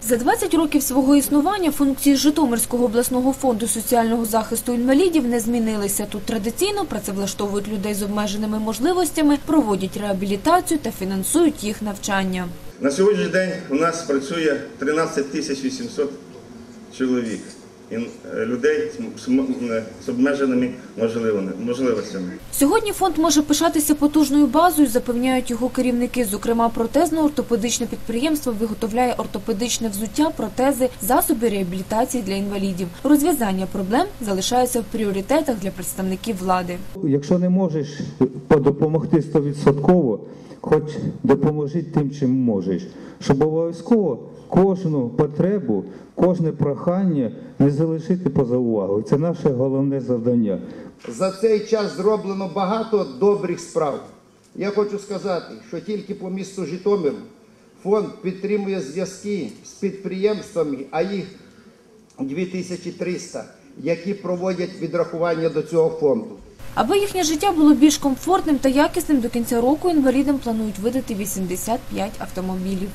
За 20 років свого існування функції Житомирського обласного фонду соціального захисту інвалідів не змінилися. Тут традиційно працевлаштовують людей з обмеженими можливостями, проводять реабілітацію та фінансують їх навчання. На сьогоднішній день у нас працює 13 тисяч 800 чоловік, людей з е, обмеженими можливостями. Сьогодні фонд може пишатися потужною базою, запевняють його керівники. Зокрема, протезно-ортопедичне підприємство виготовляє ортопедичне взуття, протези, засоби реабілітації для інвалідів. Розв'язання проблем залишається в пріоритетах для представників влади. Якщо не можеш допомогти стовідсотково, хоч допоможи тим, чим можеш, щоб обов'язково кожну потребу, кожне прохання не залишити поза увагою. Це наше головне завдання. За цей час зроблено багато добрих справ. Я хочу сказати, що тільки по місту Житомиру фонд підтримує зв'язки з підприємствами, а їх 2300, які проводять відрахування до цього фонду. Аби їхнє життя було більш комфортним та якісним, до кінця року інвалідам планують видати 85 автомобілів.